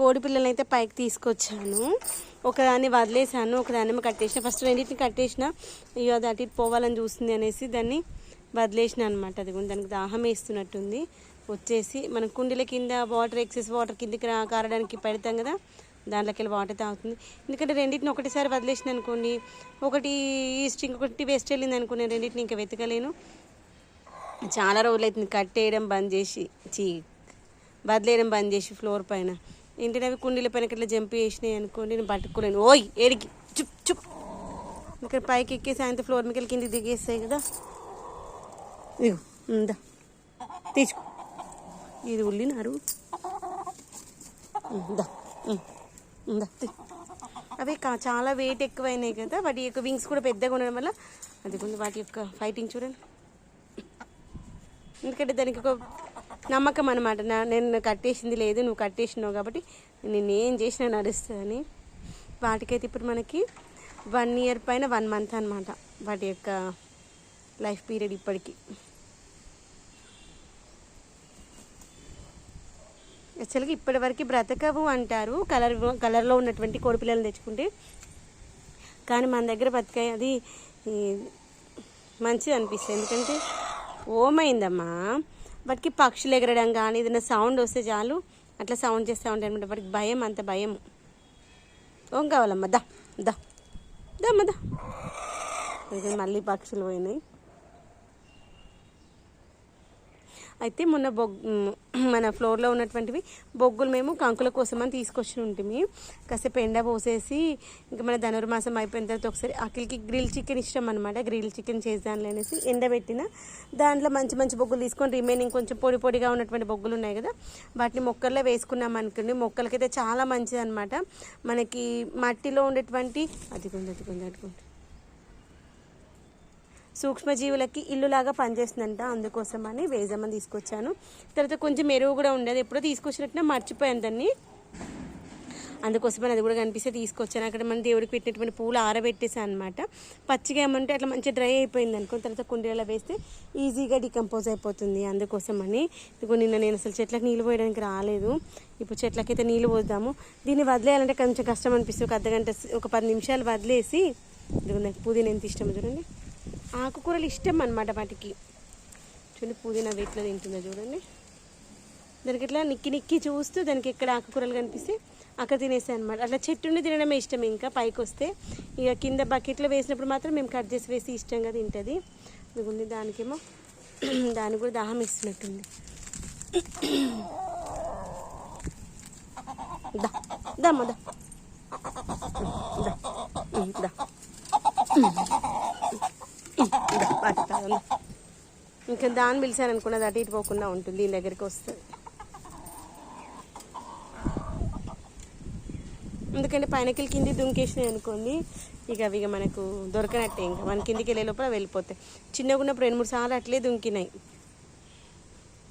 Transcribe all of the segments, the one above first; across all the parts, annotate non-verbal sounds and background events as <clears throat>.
కోడి పిల్లల్ని అయితే పైకి తీసుకొచ్చాను. ఒకదాన్ని వదిలేసాను ఒకదాన్ని కట్టేసిన. ఫస్ట్ రెండింటిని కట్టేసిన. ఇక అది అటు ఇటు పోవాలని చూస్తుంది అనేసి దాన్ని వదిలేసిన అనమాట అది కూడా దానికి దాహం వేస్తున్నట్టుంది. వచ్చేసి మన కుండీల కింద వాటర్ ఎక్సెస్ వాటర్ కిందకి కారడానికి పెడతాం కదా దాంట్లోకి వెళ్ళి వాటర్ తాగుతుంది. ఎందుకంటే రెండింటిని ఒకటిసారి వదిలేసిన అనుకోండి ఒకటి ఈస్ట్ ఇంకొకటి వెస్ట్ వెళ్ళింది అనుకోండి రెండింటిని ఇంకా వెతకలేను. చాలా రోజులు అవుతుంది కట్టేయడం బంద్ చేసి చీ వదిలేయడం బంద్ చేసి ఫ్లోర్ పైన. ఏంటంటే అవి కుండీల పైన ఇట్లా జంప్ చేసినాయి అనుకోండి నేను పట్టుకోలేను. ఓయ్ ఏడికి. చుప్ చుప్. ఇక్కడ పైకి ఎక్కేసి ఆయన ఫ్లోర్ మీకు కింద దిగేస్తాయి కదా. ఇదిగో ఉందా తీసుకో. ఇది ఉల్లినారు ఉందా ఉందా అవి కా చాలా వెయిట్ ఎక్కువైనాయి కదా వాటి యొక్క వింగ్స్ కూడా పెద్దగా ఉండడం వల్ల అది కొంచెం వాటి యొక్క ఫైటింగ్ చూడండి. ఎందుకంటే దానికి ఒక నమ్మకం అనమాట నేను కట్టేసింది లేదు నువ్వు కట్టేసినావు కాబట్టి నేను ఏం చేసినా నడుస్తుందని. వాటికైతే ఇప్పుడు మనకి వన్ ఇయర్ పైన వన్ మంత్ అనమాట వాటి యొక్క లైఫ్ పీరియడ్ ఇప్పటికి. యాక్చువల్గా ఇప్పటివరకు బ్రతకవు అంటారు. కలర్ కలర్లో ఉన్నటువంటి కోడిపిల్లలు తెచ్చుకుంటే. కానీ మన దగ్గర బతికాయి అది మంచిది అనిపిస్తుంది. ఎందుకంటే ఓమైందమ్మా. వాటికి పక్షులు ఎగరడం కానీ ఏదైనా సౌండ్ వస్తే చాలు. అట్లా సౌండ్ చేస్తూ ఉంటాయి అనమాట వాటికి భయం అంత భయం ఓం కావాలమ్మా? దా దా. దమ్మా దా. మళ్ళీ పక్షులు పోయినాయి. అయితే మొన్న బొగ్ మన ఫ్లోర్లో ఉన్నటువంటివి బొగ్గులు మేము కంకుల కోసం అని తీసుకొచ్చి ఉంటుంది కాసేపు ఎండ పోసేసి ఇంకా మన ధనుర్మాసం అయిపోయిన తర్వాత ఒకసారి అఖిల్కి గ్రిల్ చికెన్ ఇష్టం అనమాట గ్రిల్ చికెన్ చేద్దాంలే అనేసి ఎండబెట్టిన దాంట్లో మంచి మంచి బొగ్గులు తీసుకొని రిమైనింగ్ కొంచెం పొడి పొడిగా ఉన్నటువంటి బొగ్గులు ఉన్నాయి కదా వాటిని మొక్కల్లో వేసుకున్నాం అనుకోండి మొక్కలకైతే చాలా మంచిది అనమాట మనకి మట్టిలో ఉండేటువంటి అదిగోండి అదిగోండి అదిగోండి. సూక్ష్మజీవులకి ఇల్లులాగా పనిచేస్తుందంట. అందుకోసం అని వేజమ్మని తీసుకొచ్చాను. తర్వాత కొంచెం ఎరువు కూడా ఉండేది. ఎప్పుడో తీసుకొచ్చినట్టు మర్చిపోయాను దాన్ని. అందుకోసమని అది కూడా కనిపిస్తే తీసుకొచ్చాను. అక్కడ మన దేవుడికి పెట్టినటువంటి పూలు ఆరబెట్టేసాను అనమాట పచ్చిగా ఏమంటే అట్లా మంచిగా డ్రై అయిపోయింది అనుకో తర్వాత కుండీలలో వేస్తే ఈజీగా డికంపోజ్ అయిపోతుంది. అందుకోసమని ఇదిగో నిన్న నేను అసలు చెట్లకు నీళ్ళు పోయడానికి రాలేదు. ఇప్పుడు చెట్లకైతే నీళ్ళు పోద్దాము. దీన్ని వదిలేయాలంటే కొంచెం కష్టం అనిపిస్తుంది. ఒక అర్ధగంట ఒక పది నిమిషాలు వదిలేసి ఇదిగో నాకు పుదీనా ఎంత ఇష్టం చూడండి. ఆకుకూరలు ఇష్టం అనమాట వాటికి. చూడండి పుదీనా వేట్లో తింటుందో చూడండి. దానికి ఇట్లా నిక్కి నిక్కి చూస్తూ దానికి ఎక్కడ ఆకుకూరలు కనిపిస్తే అక్కడ తినేసాయి అనమాట అట్లా చెట్టుండి తినడమే ఇష్టం ఇంకా పైకి వస్తే ఇక కింద బకెట్లో వేసినప్పుడు మాత్రం మేము కట్ చేసి వేసి ఇష్టంగా తింటుంది. అందుకుంది దానికేమో <clears throat> దానికి కూడా దాహం ఇస్తున్నట్టుంది దమ్మ దా. దా. ఉమ్, ఇంకా దాన్ని పిలిచాను అనుకున్నది అటు ఇటు పోకుండా ఉంటుంది దీని దగ్గరికి వస్తుంది. ఎందుకంటే పైనకి కింది దుంకేసినాయి అనుకోండి ఇక అవి ఇక మనకు దొరకనట్టే ఇంకా. మన కిందికి వెళ్ళే లోపల వెళ్ళిపోతాయి. చిన్నగా ఉన్నప్పుడు రెండు మూడు సార్లు అట్లే దుంకినాయి.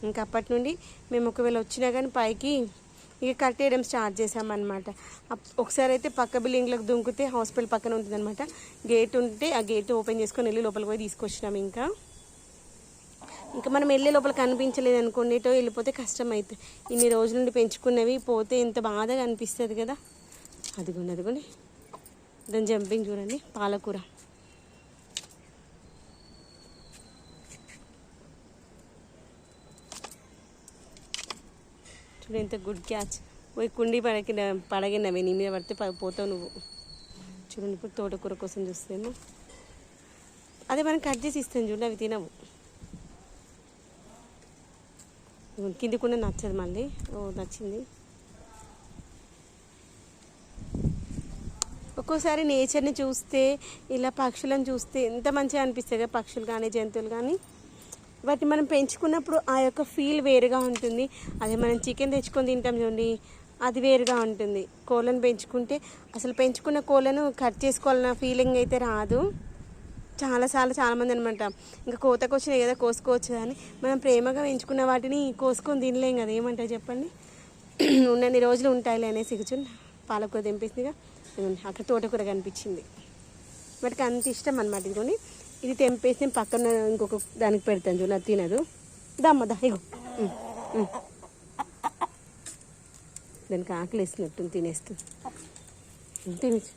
ఇంకా అప్పటి నుండి మేము ఒకవేళ వచ్చినా కానీ పైకి ఇక కట్టేయడం స్టార్ట్ చేసామన్నమాట ఒకసారి అయితే పక్క బిల్డింగ్లకు దుంకితే హాస్పిటల్ పక్కన ఉంటుందన్నమాట. గేట్ ఉంటే ఆ గేట్ ఓపెన్ చేసుకొని వెళ్ళి లోపలికి పోయి తీసుకొచ్చినాం ఇంకా. ఇంకా మనం వెళ్ళే లోపల కనిపించలేదు అనుకోండి ఎటో వెళ్ళిపోతే కష్టం అవుతుంది ఇన్ని రోజుల నుండి పెంచుకున్నవి పోతే ఇంత బాధగా అనిపిస్తుంది కదా. అదిగోండి అదిగోండి. దాని జంపింగ్ చూడండి పాలకూర. చూడు ఎంత గుడ్ క్యాచ్. పోయి కుండీ పడకిన పడగినవి నీ మీద పడితే పోతావు నువ్వు. చూడండి ఇప్పుడు తోటకూర కోసం చూస్తేమో అదే మనం కట్ చేసి ఇస్తాం చూడండి అవి తినవు. కింది కూడా నచ్చదు మళ్ళీ. ఓ నచ్చింది. ఒక్కోసారి నేచర్ని చూస్తే ఇలా పక్షులను చూస్తే ఎంత మంచిగా అనిపిస్తుంది కదా పక్షులు కానీ జంతువులు కానీ. వాటిని మనం పెంచుకున్నప్పుడు ఆ యొక్క ఫీల్ వేరుగా ఉంటుంది. అదే మనం చికెన్ తెచ్చుకొని తింటాం చూడండి అది వేరుగా ఉంటుంది. కోళ్ళను పెంచుకుంటే అసలు పెంచుకున్న కోళ్ళను కట్ చేసుకోవాలన్న ఫీలింగ్ అయితే రాదు. చాలాసార్లు చాలామంది అనమాట ఇంకా కోతకు వచ్చినాయి కదా కోసుకోవచ్చు అని. మనం ప్రేమగా పెంచుకున్న వాటిని కోసుకొని తినలేం కదా. ఏమంటారు చెప్పండి? <clears throat> ఉన్నన్ని రోజులు ఉంటాయిలే అనేసి కూర్చుని పాలకూర తెంపేసిందిగా. అక్కడ తోటకూర కనిపించింది. వాటికి అంత ఇష్టం అనమాట ఇదిగోని ఇది తెంపేసి నేను పక్కన ఇంకొక దానికి పెడతాను చూడు అది తినదు. దమ్మ దా ఇగో. దానికి ఆకలి వేసినట్టు తినేస్తుంది తినేసి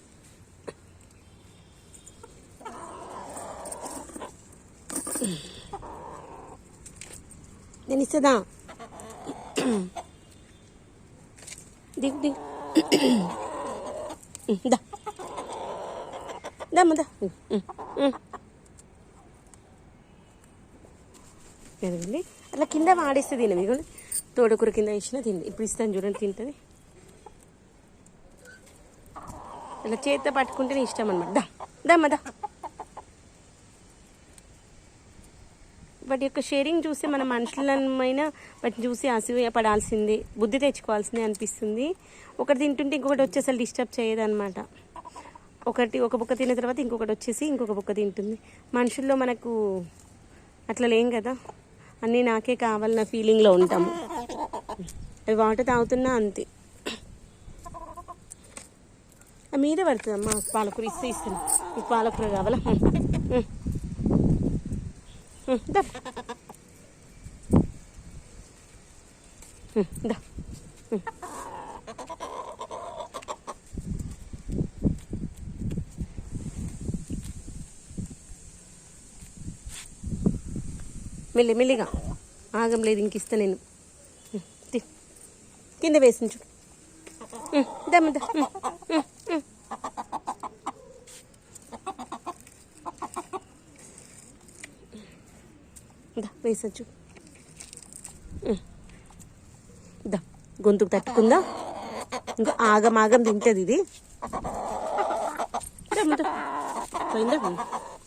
నేను ఇస్తుందా? దిగు దిగు. దా. దమ్మ దా. వెళ్ళి అట్లా కింద వాడేస్తే తినవి. మీకు తోడకూర కింద ఇచ్చిన తింది. ఇప్పుడు ఇస్తాను చూడండి తింటుంది. అలా పట్టుకుంటే పట్టుకుంటేనే ఇష్టం అనమాట దా దమ్మ దా. వాటి యొక్క షేరింగ్ చూస్తే మన మనుషులమైనా వాటిని చూసి అసూయ పడాల్సిందే బుద్ధి తెచ్చుకోవాల్సిందే అనిపిస్తుంది. ఒకటి తింటుంటే ఇంకొకటి వచ్చి అసలు డిస్టర్బ్ చేయదన్నమాట. ఒకటి ఒక బుక్క తిన్న తర్వాత ఇంకొకటి వచ్చేసి ఇంకొక బుక్క తింటుంది. మనుషుల్లో మనకు అట్లా లేం కదా. అన్నీ నాకే కావాలన్న ఫీలింగ్లో ఉంటాము. వాటర్ తాగుతున్నా అంతే. మీద పడుతుంది? అమ్మా పాలకూర ఇస్తే ఇస్తాను మీకు పాలకూర కావాలా? దా. మెల్లి మెల్లిగా. ఆగం లేదు ఇంక ఇస్తా నేను. కింద వేసించు ఉం, దమ్మ దా వేసచ్చు దా. గొంతుకు తట్టుకుందా? ఇంకా ఆగం ఆగం తింటుంది ఇది. పోయిందా?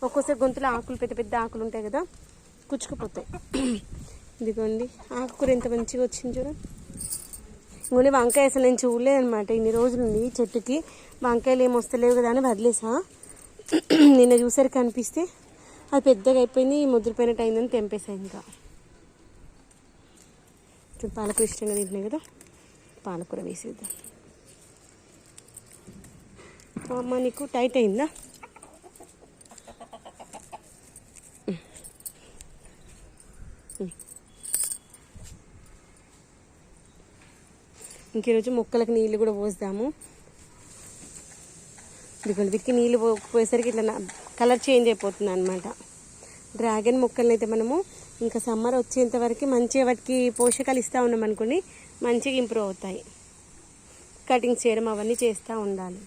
ఒక్కోసారి గొంతులో ఆకులు పెద్ద పెద్ద ఆకులు ఉంటాయి కదా. కుచ్చుకుపోతాయి. ఇదిగోండి ఆకుకూర ఎంత మంచిగా వచ్చింది చూడండి ఇంకొన్ని వంకాయ అసలు నేను చూడలేదు అనమాట ఇన్ని రోజులు ఉంది చెట్టుకి. వంకాయలు ఏమి వస్తలేవు కదా అని వదిలేసా. నిన్న చూసరికి కనిపిస్తే అది పెద్దగా అయిపోయింది ముద్రపోయినట్టు అయిందని తెంపేసా ఇంకా. పాలకూర ఇష్టంగా తింటున్నాయి కదా. పాలకూర వేసేద్దాం అమ్మ నీకు టైట్ అయిందా? ఇంక ఈరోజు మొక్కలకు నీళ్ళు కూడా పోస్తాము. ఇదిగోండి దిక్కి నీళ్ళు పో- పోయేసరికి ఇట్లా కలర్ చేంజ్ అయిపోతుంది అనమాట డ్రాగన్ మొక్కలను అయితే మనము ఇంకా సమ్మర్ వచ్చేంత వరకు మంచిగా వాటికి పోషకాలు ఇస్తూ ఉన్నాం అనుకోండి మంచిగా ఇంప్రూవ్ అవుతాయి. కటింగ్ చేయడం అవన్నీ చేస్తూ ఉండాలి.